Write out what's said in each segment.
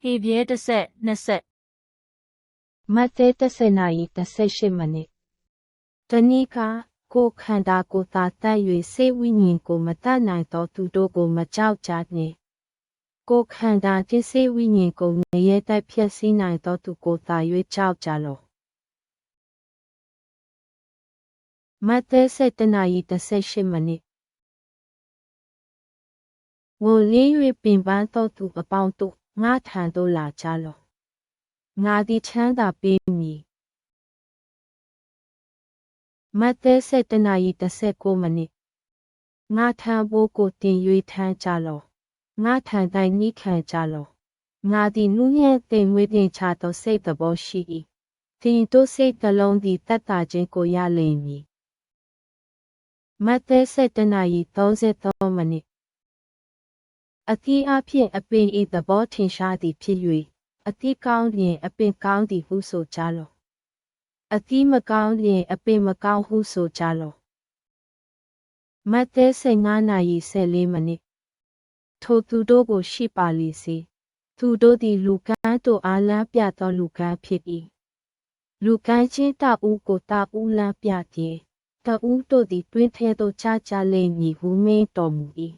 ဟေပြဲတစ်ဆက်နှစ်ဆက်မတ်သေး30နာရီ38မိနစ်တနည်းကကိုယ်ခန္ဓာကိုယ်သာတတ်၍စိတ်ဝိညာဉ်ကိုမတတ်နိုင်သောသူတို့ကိုမကြောက်ကြနှင့်ကိုယ်ခန္ဓာတိစိတ်ဝိညာဉ်ကိုငရဲတိုက်ဖြည့်ဆည်းနိုင်သောသူကိုသာ၍ကြောက်ကြလော့မတ်သေး7နာရီ38မိနစ်ဝန်လေး၍ပင်ပန်းသောသူအပေါင်းတို့ ငါထံသို့လာကြလော့ငါသည်ချမ်းသာပေးမည်မတ်သဲ7နာရီ39မိနစ်ငါထံဘိုးကိုတင်၍ထမ်းကြလော့ငါထံတိုင်းနိခံကြလော့ငါသည်နူးညံ့သိမ်မွေ့တင်ချသောစိတ်သဘောရှိ၏သင်တို့စိတ်နှလုံးသည်တတ်တာခြင်းကိုရလိမ့်မည်မတ်သဲ7နာရီ33မိနစ် အသီးအဖြစ်အပင်ဤသဘောထင်ရှားသည်ဖြစ်၍အသီးကောင်းလျင်အပင်ကောင်းသည်ဟုဆိုကြလော့အသီးမကောင်းလျင်အပင်မကောင်းဟုဆိုကြလော့မတ်သဲ15နာရီ14မိနစ်ထိုသူတို့ကိုရှိပါလိစေသူတို့သည်လူကန်းတို့အားလမ်းပြသောလူကန်းဖြစ်၏လူကန်းချင်းတဦးကိုတဦးလမ်းပြသည်တဦးတို့သည်တွင်ထဲသို့ချကြလိမ့်မည်ဟုမင်းတော်မူ၏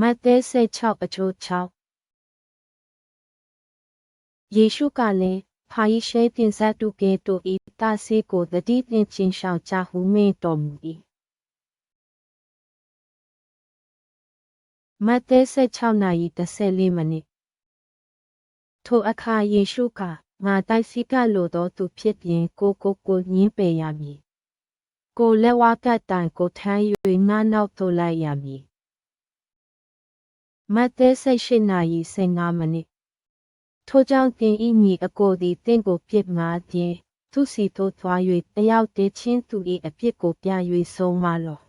မတ်သဲ16အချိုး6ယေရှုကလည်းဖာယေရှဲတင်ဆက်တုကဲတို့ဤတာစေကိုတတိတင်ချင်းရှောင်ကြဟုမင်းတော်မူ၏မတ်သဲ16နာရီ14မိနစ်ထိုအခါယေရှုကငါတိုက်စီကလိုသောသူဖြစ်ပြင်ကိုကိုကိုညင်းပယ်ရမည်ကိုလက်ဝါကတိုင်ကိုထမ်း၍ငါနောက်သို့လိုက်ရမည် မတ်သဲ18နာရီ15မိနစ်ထိုကြောင့်တင်ဤမိအကိုသည်တင့်ကိုပြစ်မှားခြင်းသူစီသို့သွား၍တယောက်တည်းချင်းသူ၏အပြစ်ကိုပြ၍ဆုံးမလော့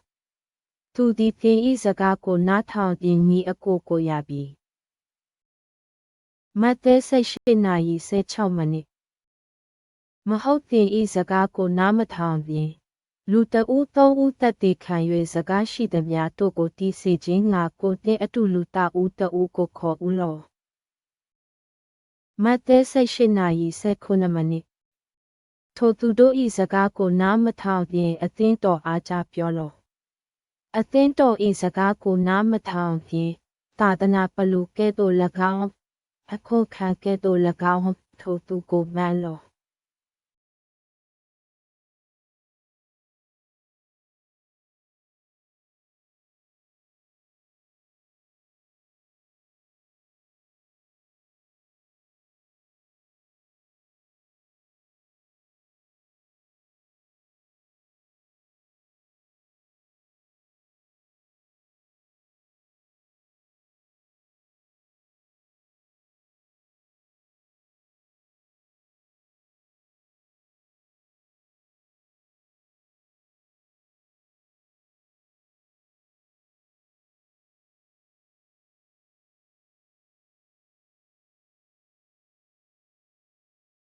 သူသည်တင်ဤစကားကိုနားထောင်ခြင်းမိအကိုကိုရပြီမတ်သဲ18နာရီ16မိနစ်မဟုတ်တင်ဤစကားကိုနားမထောင်ခြင်း လူတဦးသုံးဦးတက်တည်ခံ၍စကားရှိသည်များတို့ကိုတီးစေခြင်းငါကိုတဲ့အတုလူတဦးတဦးကိုခေါ်ဦးလောမတ်သဲ18နာရီ19မိနစ်ထိုသူတို့ဤစကားကိုနားမထောင်ဖြင့်အသင်းတော်အားကြပြောလောအသင်းတော်ဤစကားကိုနားမထောင်ဖြင့်သာသနာပလူကဲ့သို့၎င်းအခုခံကဲ့သို့၎င်းထိုသူကိုမှန်လော